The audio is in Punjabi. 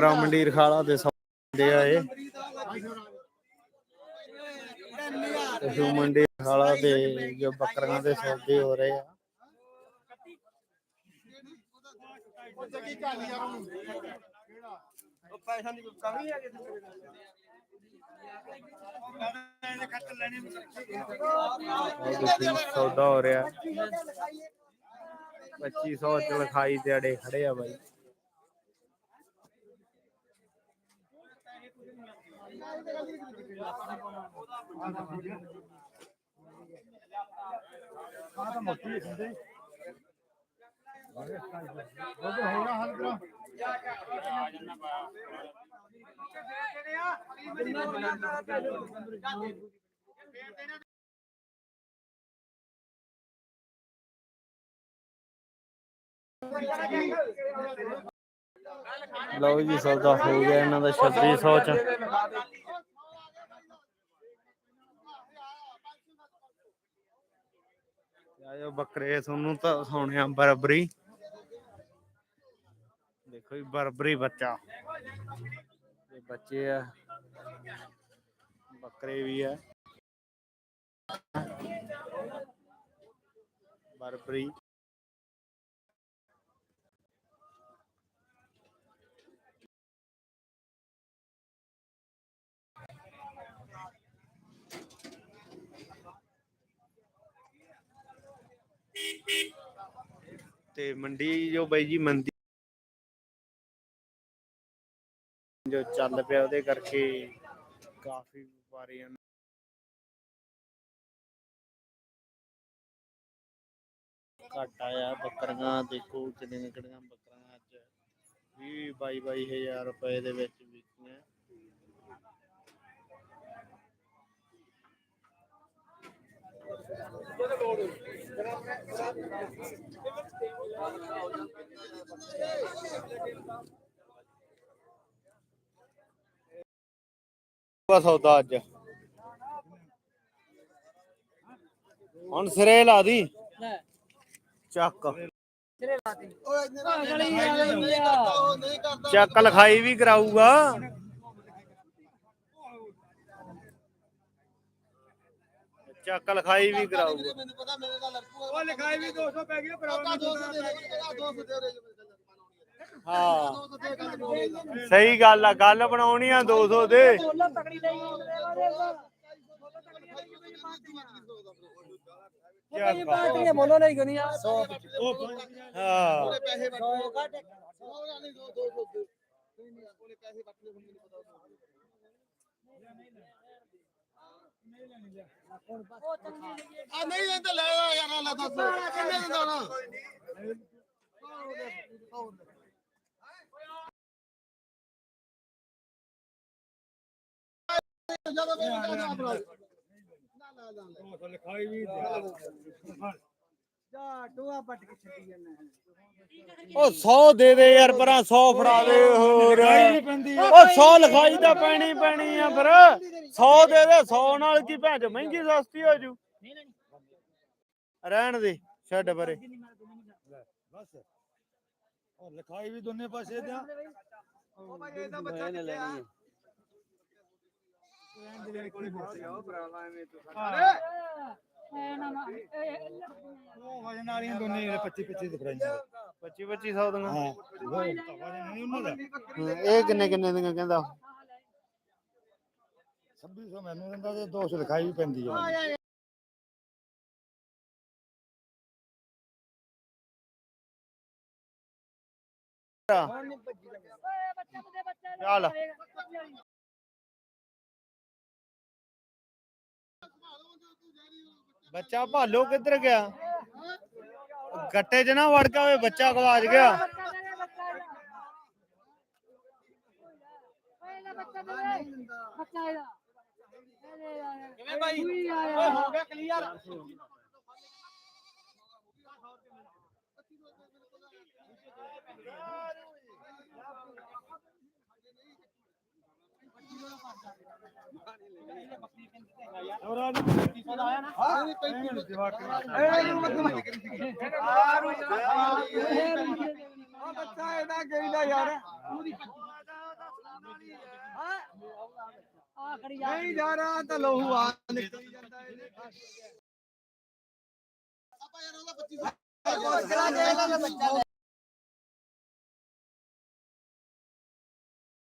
ਬੱਕਰਾ ਮੰਡੀਰ ਖਾਲਾ ਦੇ ਸੌਦੇ ਆ ਇਹ। ਪਸ਼ੂ ਮੰਡੀ ਖਾਲਾ ਦੇ ਜੋ ਬੱਕਰੀਆਂ ਦੇ ਸੌਦੇ ਹੋ ਰਹੇ ਆ। ਉਹ ਦੇਖੀ ਸੌਦਾ ਹੋ ਰਿਹਾ। 2500 ਚ ਲਿਖਾਈ ਹੋਣਾ ਅੜੇ ਖੜੇ ਆ ਬਾਈ ਲਓ ਜੀ, ਸੌਦਾ ਹੋ ਗਿਆ ਇਹਨਾਂ ਦਾ 2600 ਚ। ਤੇ ਬੱਕਰੇ, ਤੁਹਾਨੂੰ ਤਾਂ ਸੋਹਣੇ ਆ ਬਰਬਰੀ। ਦੇਖੋ ਜੀ, ਬਰਬਰੀ ਬੱਚਾ। ਇਹ ਬੱਚੇ ਆ। ਬੱਕਰੇ ਵੀ ਆ। ਬਰਬਰੀ। ਤੇ ਮੰਡੀ ਜੋ ਬਾਈ ਜੀ ਮੰਦੀ ਜੋ ਚੱਲ ਪਿਆ ਉਹਦੇ ਕਰਕੇ ਕਾਫੀ ਵਪਾਰੀਆਂ ਨੂੰ ਆਇਆ। ਬੱਕਰੀਆਂ ਦੇਖੋ ਕਿੰਨੀਆਂ ਕਿੰਨੀਆਂ ਬੱਕਰੀਆਂ ਅੱਜ। 20 22 22 ਹਜ਼ਾਰ ਰੁਪਏ ਦੇ ਵਿੱਚ ਵਿਕੀਆਂ। ਬਸ ਸੌਦਾ ਅੱਜ? ਹੁਣ ਸਿਰੇ ਲਾ ਦੀ। ਚੱਕ। ਚੱਕ ਲਿਖਾਈ ਵੀ ਕਰਾਊਗਾ। ਚੱਕ ਲਿਖਾਈ ਵੀ ਕਰਾਊਗਾ। ਮੈਨੂੰ ਪਤਾ ਮੇਰੇ ਨਾਲ ਲੜਕੂ ਉਹ ਲਿਖਾਈ ਵੀ 200 ਪੈ 200 ਦੇ ਦੇ 200 ਦੇ ਦੇ ਹਾਂ। 200 ਦੇ ਗੱਲ ਬੋਲੇ ਸਹੀ ਗੱਲ ਆ ਗੱਲ ਬਣਾਉਣੀ ਆ 200 ਦੇ। ਹਾਂ। ਆ ਨਹੀਂ ਇਹ ਤਾਂ ਲੈ ਆ ਯਾਰ ਲੈ ਦੱਸ। ਕਿੰਨੇ ਦਿੰਦਾ ਨਾ ਜਦੋਂ ਮੈਂ ਨਾ ਨਾ ਨਾ ਲਿਖਾਈ ਵੀ ਜਾ ਟੋਆ ਪੱਟ ਕੇ ਛੱਡੀ ਜਾਂਦਾ ਉਹ 100 ਦੇ ਦੇ ਯਾਰ ਪਰਾਂ 100 ਫੜਾ ਦੇ ਹੋਰ। ਉਹ 100 ਲਿਖਾਈ ਤਾਂ ਪੈਣੀ ਪੈਣੀ ਆ ਫਿਰ। 100 ਦੇ ਦੇ 100 ਨਾਲ ਕੀ ਭੈਣ ਚੋ ਮਹਿੰਗੀ ਸਸਤੀ ਹੋ ਜੂ। ਰਹਿਣ ਦੇ ਛੱਡ ਪਰੇ। ਬਸ। ਉਹ ਲਿਖਾਈ ਵੀ ਦੋਨੇ ਪਾਸੇ ਦਿਆਂ ਉਹ ਭਾਈ ਇਹਦਾ ਬੱਚਾ ਕਿੱਥੇ ਆ? ਉਹ ਵਜਨ ਵਾਲੀਆਂ ਦੋਨੇ 25 25 ਦੇ ਫਰਾਈਆਂ। 25 2500 ਦੀਆਂ। ਹਾਂ। ਉਹ ਵਜਨ ਨਹੀਂ ਉਹਨਾਂ ਦਾ। ਹੂੰ, ਇਹ ਕਿੰਨੇ ਕਿੰਨੇ ਦੀਆਂ ਕਹਿੰਦਾ? 2600 ਮੈਨੂੰ ਦਿੰਦਾ ਤੇ 200 ਲਿਖਾਈ ਵੀ ਪੈਂਦੀ ਹੈ ਚੱਲ। ਬੱਚਾ ਭਾਲੋ ਕਿੱਧਰ ਗਿਆ? ਗੱਟੇ 'ਚ ਨਾ ਵੜ ਕੇ ਹੋਵੇ ਬੱਚਾ ਗਵਾਚ ਗਿਆ। ਕਿਵੇਂ ਭਾਈ ਓਏ ਹੋ ਗਿਆ ਕਲੀਅਰ ਆ ਬੱਚਾ ਇਹਦਾ ਗਈਦਾ ਯਾਰ ਆ ਖੜੀ ਜਾ ਨਹੀਂ ਜਾ ਰਹਾ ਤਾਂ ਲਹੂ ਆ ਨਿਕਲ ਜਾਂਦਾ ਇਹਦੇ ਆਪਾਂ ਯਾਰ ਉਹਦਾ 25 ਬੱਚਾ ਦੇ ਲੈ ਬੱਚਾ